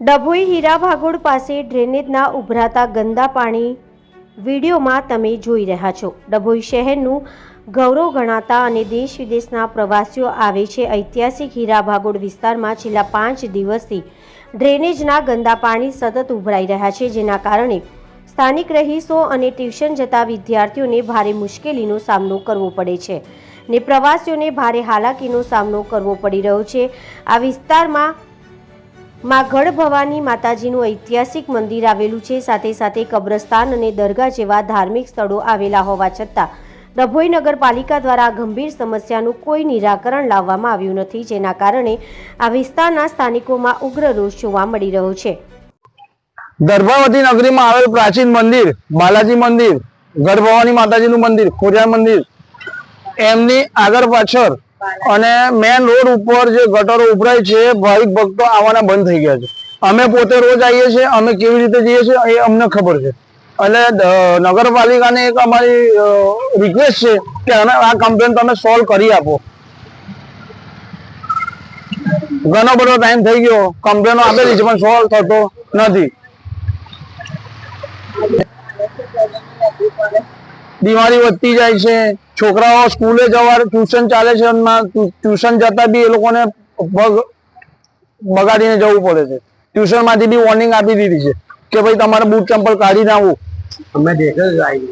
ડભોઈ હીરા ભાગોળ પાસે ડ્રેનેજના ઉભરાતા ગંદા પાણી વિડીયોમાં તમે જોઈ રહ્યા છો. ડભોઈ શહેરનું ગૌરવ ગણાતા અને દેશ વિદેશના પ્રવાસીઓ આવે છે. ઐતિહાસિક હીરા ભાગોળ વિસ્તારમાં છેલ્લા પાંચ દિવસથી ડ્રેનેજના ગંદા પાણી સતત ઉભરાઈ રહ્યા છે, જેના કારણે સ્થાનિક રહીશો અને ટ્યુશન જતા વિદ્યાર્થીઓને ભારે મુશ્કેલીનો સામનો કરવો પડે છે ને પ્રવાસીઓને ભારે હાલાકીનો સામનો કરવો પડી રહ્યો છે. આ વિસ્તારમાં માં ગઢ ભવાની માતાજીનું ઐતિહાસિક મંદિર આવેલું છે. સાથે સાથે કબ્રસ્તાન અને દરગાહ જેવા ધાર્મિક સ્થળો આવેલા હોવા છતાં ડભોઈ નગરપાલિકા દ્વારા ગંભીર સમસ્યાનું કોઈ નિરાકરણ લાવવામાં આવ્યું નથી, જેના કારણે આ વિસ્તારના સ્થાનિકોમાં ઉગ્ર રોષ જોવા મળી રહ્યો છે. ગર્ભાવતી નગરીમાં આવેલ પ્રાચીન મંદિર, બાલાજી મંદિર, ગઢ માતાજીનું મંદિર ખોરિયા મંદિર, એમની આગળ પાછળ અને મેન રોડ ઉપર જે ગટરો ઉભરાય છે, ભાવિક ભક્તો આવવાના બંધ થઈ ગયા છે. અમે પોતે રોજ આવીએ છીએ, અમે કેવી રીતે જઈએ છીએ, એ અમને ખબર છે. એટલે નગરપાલિકાને એક અમારી રિક્વેસ્ટ છે કે આ કમ્પ્લેન તમે સોલ્વ કરી આપો. ઘણો બધો ટાઈમ થઈ ગયો. કમ્પ્લેનો આપેલી છે પણ સોલ્વ થતો નથી. બીમારી વધતી જાય છે, છોકરાઓ સ્કૂલે જવા, ટ્યુશન ચાલે છે ટ્યુશન જતા બી એ લોકોને બગાડીને જવું પડે છે. ટ્યુશનમાંથી બી વોર્નિંગ આપી દીધી છે કે ભાઈ તમારે બૂટ ચંપલ કાઢીને આવવું અમે દેખે જ આવી